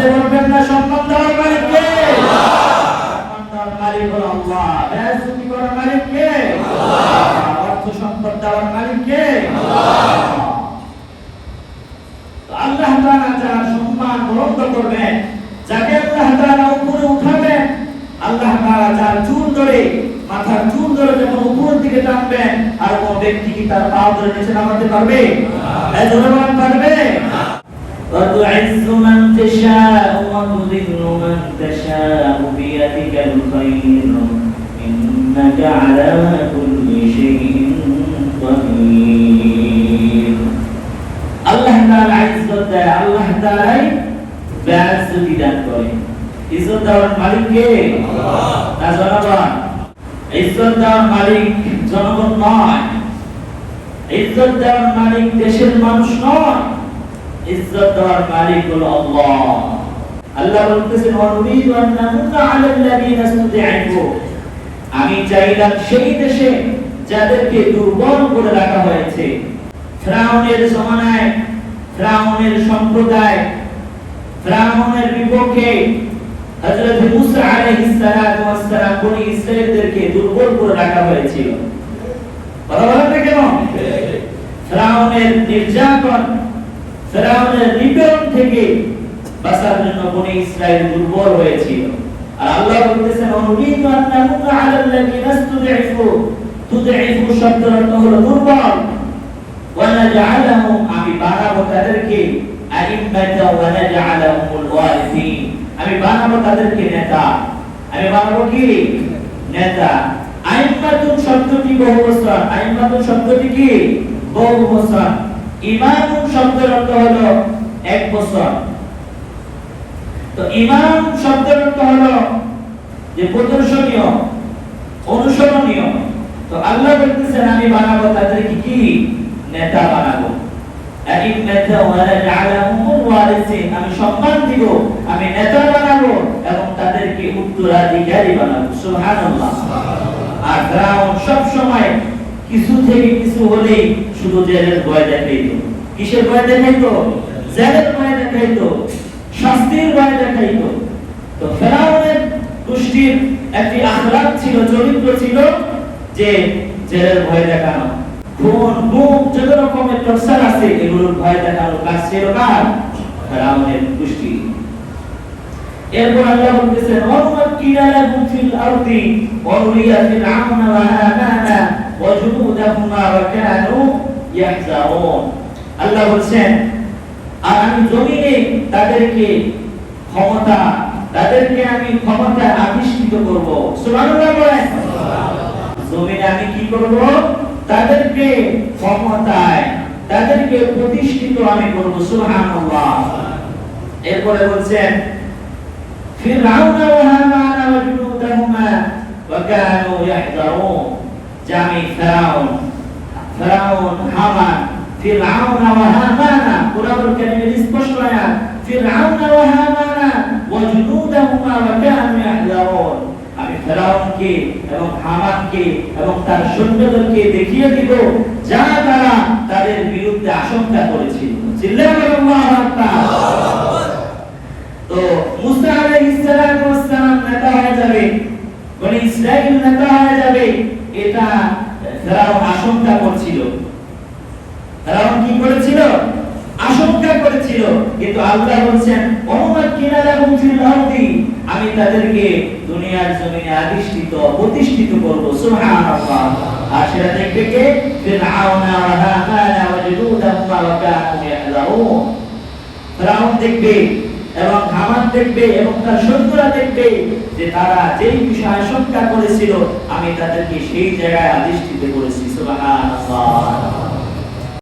আসতে বলবেন না সম্মান দেওয়ার মালিক কে? মালিক হলো আল্লাহ। বেয়াদবি করার মালিক কে? অর্থ সম্পদ দেওয়ার মালিক কে? আল্লাহ। তাআলা যার সম্মান বরন্ত করবেন যাকে আল্লাহ তাআলা উপরে উঠাবেন আল্লাহ তাআলা যার চুল ধরে মাথার চুল ধরে যখন উপরের দিকে টানবেন আর কোন ব্যক্তি কি তার পা ধরে নিচে নামাতে পারবে? পারবে? وتعز من تشاء وتذل من تشاء بيدك الخير إنك على كل شيء قدير আল্লাহ তাআলা ইজ্জত দেয় আল্লাহ তাআলাই বেয়াজ্জতি দান করে ইজ্জত দেওয়ার মালিক কে না জনগণ ইজ্জত দেওয়ার মালিক জনগণ নয় ইজ্জত দেওয়ার মালিক দেশের মানুষ নয় ইজ্জত মালিক হলো আল্লাহ। আল্লাহ বলতেছেন ইসতুদঈফু আমি চাইলাম সেই দেশে যাদেরকে দুর্বল করে রাখা হয়েছে। ফ্রাউনের জমানায়, ফ্রাউনের সম্প্রদায়, ফ্রাউনের বিপক্ষে হযরত মুসা আলাইহিস সালাতু ওয়াস সালাম বনি ইসরাঈলদেরকে দুর্বল করে রাখা হয়েছিল। কথা কেন? ফ্রাউনের নির্যাতন ফেরাউনের নিপীড়ন থেকে বাঁচার জন্য বনি ইসরাইল দুর্বল হয়েছিল। আর আল্লাহ বলতেছেন অনুরিদু আন নামুন্না আলাল্লাযীনা ইসতুদঈফু তুদঈফু শব্দের অর্থ হলো দুর্বল। ওয়া নাজআলাহুম আমি বানাবো তাদেরকে আইম্মাতা ওয়া নাজআলাহুমুল ওয়ারিসিন। আমি বানাবো তাদেরকে নেতা। আমি বানাবো কি? নেতা। আইম্মাতুন শব্দটি বহু বছর। আইম্মাতুন শব্দটি কি? বহু বছর। ইমাম শব্দের অর্থ হলো এক বছর। তো ইমাম শব্দের অর্থ হলো যে প্রদর্শনীয়, অনুসরণীয়। তো আল্লাহ বলতেছেন, আমি বানাবো তাদেরকে কি? নেতা বানাবো। আমি সম্মান দিব, আমি নেতা বানাবো এবং তাদেরকে উত্তরাধিকারী বানাবো। সুবহানাল্লাহ। আর ফেরাউন সব সময় কিছু থেকে কিছু হলেই শুধু জেলের ভয় দেখাইতো। কিসের ভয় দেখাইতো? জেলের ভয় দেখাইতো। শাস্তির ভয় দেখাইতো। তো ফেরাউনের গোষ্ঠীর একটি আখলাক ছিল, চরিত্র ছিল যে জেলের ভয় দেখানো। খুন গুম যত রকমের টর্চার আছে, এগুলোর ভয় দেখানো কাজ ছিল কার? ফেরাউনের গোষ্ঠী। এরপর আল্লাহ বলতেছেন ওয়ানুমাক্কিনা লাহুম ফিল আরদি ওয়া নুরিয়া ফিরআউনা ওয়া হামানা ওয়া জুনুদাহুমা ওয়া কানু ইয়াহজারুন আল্লাহ বলছেন আর আমি জমিনে তাদেরকে ক্ষমতা তাদেরকে আমি ক্ষমতা আবিষ্কৃত করব সুবহানাল্লাহ বলেন জমিনে আমি কি করব তাদেরকে ক্ষমতায় তাদেরকে প্রতিষ্ঠিত আমি করব সুবহানাল্লাহ এরপরে বলছেন فرعون وهامان وجنودهما وكانوا يحذرون জামি হামান ফিরাউন, হামানা কুরআনুল কারীমের স্পষ্ট আয়াত ফিরাউন হামানা ওয়া জুনুদুহুমা ওয়া কানু ইয়াহজারুন আমি ফিরাউনকে এবং হামানকে এবং তার সৈন্যদেরকে দেখিয়ে দিব যা তারা তাদের বিরুদ্ধে আশঙ্কা করেছিল। চিল্লাহ আল্লাহু আকবার। ফেরাউন আশঙ্কা করছিল। ফেরাউন কি করেছিল? আশঙ্কা করেছিল। কিন্তু আল্লাহ বলছেন অনুমাক্কিনা লাহুম ফিল আরদি আমি তাদেরকে দুনিয়ার জমিনে আধিষ্ঠিত প্রতিষ্ঠিত করব। সুবহানাল্লাহ। আর সেটা দেখবে কে? ফিরআউনা ওয়া হামানা ওয়া জুনুদাহুমা ওয়া কানু ইয়াহজারুন ফেরাউন দেখবে এবং হামান দেখবে এবং তার শত্রুরা দেখবে যে তারা যেই বিষয়ে আশঙ্কা করেছিল, আমি তাদেরকে সেই জায়গায় আধিষ্ঠিত করেছি সুবহানাল্লাহ।